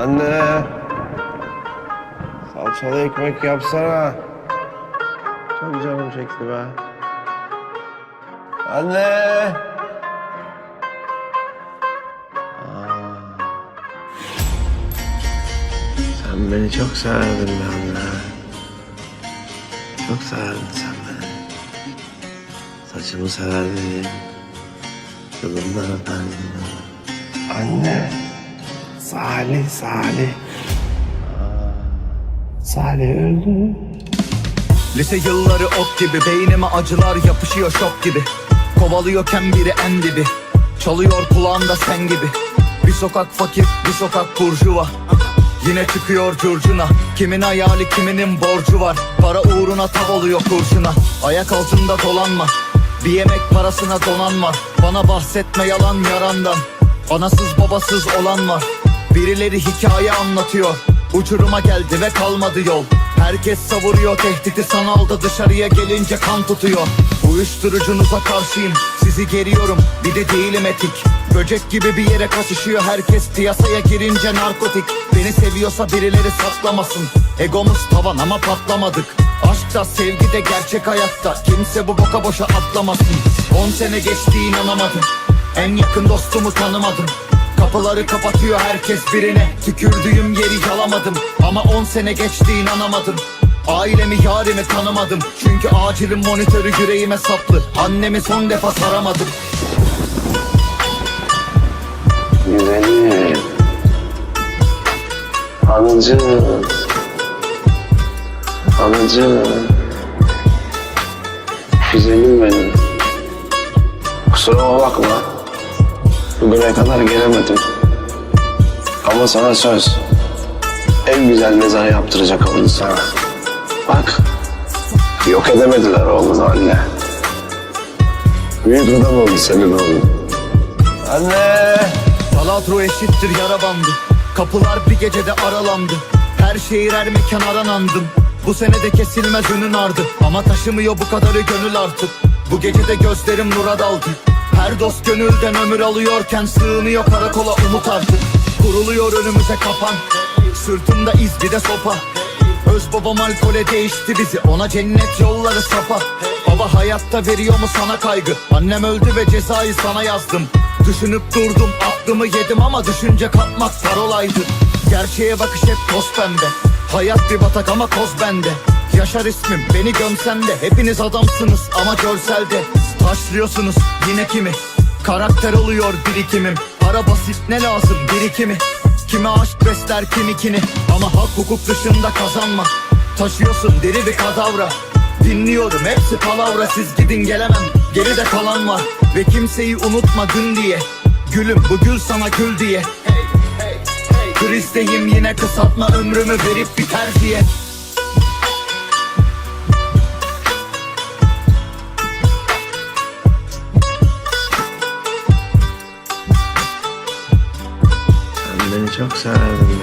Anne. Salçalı ekmek yapsana. Çok canım çekti be. Anne. Aa. Sen beni çok severdin be anne. Çok severdin sen beni. Saçımı severdin. Kılımdan öperdin. Anne. Salih, Salih. Salih öldü. Lise yılları ok gibi Beynime acılar yapışıyor şok gibi. Kovalıyorken biri en dibi. Çalıyor kulağımda sen gibi. Bir sokak fakir bir sokak burjuva. Yine çıkıyor curcuna. Kimin hayali kiminin borcu var? Para uğruna tav oluyor kurşuna. Ayak altında dolanma. Bir yemek parasına donanma. Bana bahsetme yalan yarandan. Anasız babasız olan var Birileri hikaye anlatıyor. Uçuruma geldi ve kalmadı yol. Herkes savuruyor tehdidi sanalda dışarıya gelince kan tutuyor. Uyuşturucunuza karşıyım sizi geriyorum. Bir de değilim etik. Böcek gibi bir yere kaçışıyor. Herkes piyasaya girince narkotik. Beni seviyorsa birileri saklamasın. Egomuz tavan ama patlamadık. Aşkta sevgide gerçek hayatta. Kimse bu boka boşa atlamasın. 10 sene geçti inanamadım. En yakın dostumu tanımadım Kapıları kapatıyor herkes birine Tükürdüğüm yeri yalamadım Ama 10 sene geçti inanamadım Ailemi yarimi tanımadım Çünkü acilin monitörü yüreğime saplı Annemi son defa saramadım Güzelim. Anacığım. Anacığım. Güzelim benim. Kusuruma bakma. Bugüne kadar gelemedim. Ama sana söz. En güzel mezar yaptıracak oğlum sana. Bak. Yok edemediler oğlunu anne. Büyük adam oldu senin oğlun. Anne. Salatro eşittir yara bandı Kapılar bir gecede aralandı Her şehir her mekan aranandım Bu senede kesilmez önün ardı Ama taşımıyor bu kadarı gönül artık Bu gecede gözlerim nura daldı Her dost gönülden ömür alıyorken Sığınıyor karakola umut artık. Kuruluyor önümüze kapan Sırtımda iz bir de sopa. Öz babam alkole değişti bizi Ona cennet yolları sapa. Baba hayatta veriyor mu sana kaygı? Annem öldü ve cezayı sana yazdım. Düşünüp durdum aklımı yedim ama düşünce katmak parolaydı Gerçeğe bakış hep toz pembe. Hayat bir batak ama koz bende. Yaşar ismim beni gömsen de Hepiniz adamsınız ama görselde Taşlıyorsunuz yine kimi? Karakter oluyor birikimim. Para basit ne lazım birikimi? Kimi aşk besler kimikini? Ama hak hukuk dışında kazanma. Taşıyorsun deri bir kadavra. Dinliyorum hepsi palavra. Siz gidin gelemem. Geride kalan var. Ve kimseyi unutma dün diye. Gülüm bu gül sana gül diye. Krizdeyim yine kısaltma ömrümü verip biter diye çok severdin be.